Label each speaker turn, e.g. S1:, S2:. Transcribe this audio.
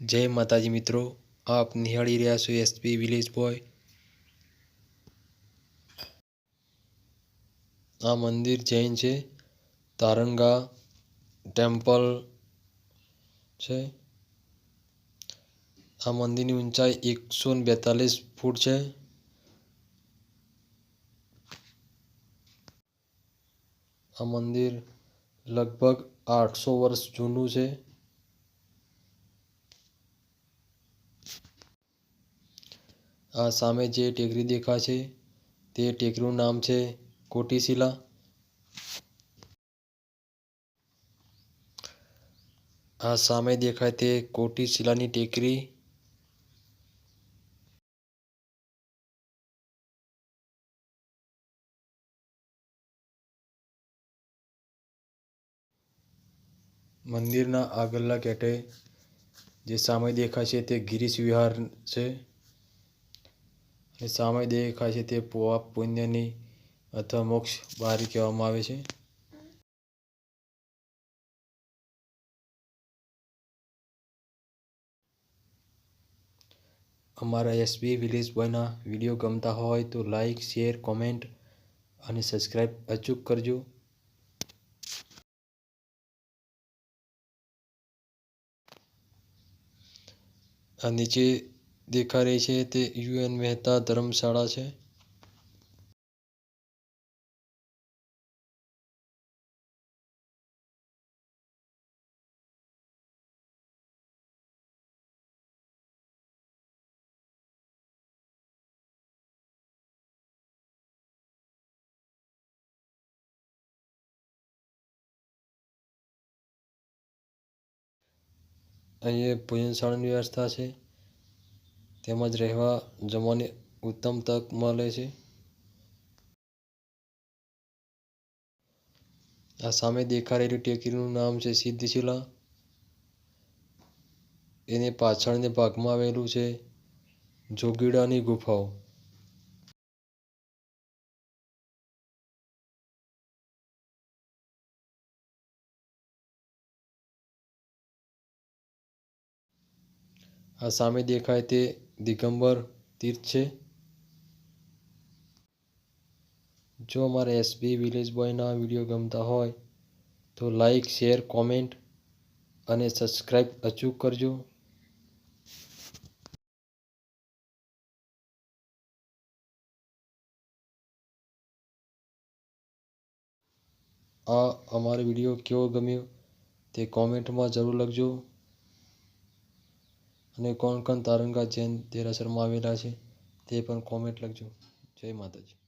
S1: જય માતાજી મિત્રો, આપ નિહાળી રહ્યા છો એસપી વિલેજ બોય આ મંદિર જૈન છે, તારંગા ટેમ્પલ છે. આ મંદિરની ઊંચાઈ એકસો ને બેતાલીસ ફૂટ છે. આ મંદિર લગભગ આઠસો વર્ષ જૂનું છે. આ સામે જે ટેકરી દેખાય છે, તે ટેકરીનું નામ છે કોટીશિલા. આ સામે દેખાય તે કોટીશિલાની ટેકરી. મંદિરના આગળના કેટે જે સામે દેખાય છે તે ગિરીશ વિહાર છે. અને સામે દેખાય છે તે પોઆ પુણ્યની અથવા મોક્ષ બારી કહેવામાં આવે છે. અમારા એસબી વિલેજ બોયના વીડિયો ગમતા હોય તો લાઈક શેર કોમેન્ટ અને સબસ્ક્રાઈબ અચૂક કરજો. નીચે દેખાઈ રહી છે તે યુએન મહેતા ધર્મશાળા છે. અહીંયા ભોજનશાળાની વ્યવસ્થા છે. તેમજ રહેવા જમવાની ઉત્તમ તક મળે છે. આ સામે દેખાઈ રહેલી ટેકરીનું નામ છે સિદ્ધશિલા. એને પાછળના ભાગમાં આવેલું છે જોગીડાની ગુફાઓ. આ સામે દેખાય તે દિગંબર તીર્થ છે. જો અમારા એસબી વિલેજ બોયના વીડિયો ગમતા હોય તો લાઈક, શેર, કોમેન્ટ અને સબસ્ક્રાઈબ અચૂક કરજો. આ અમારો વીડિયો કેવો ગમ્યો તે કોમેન્ટમાં જરૂર લખજો. અને કોણ કોણ તારંગા જૈન દેરાસરમાં આવેલા છે તે પણ કોમેન્ટ લખજો. જય માતાજી.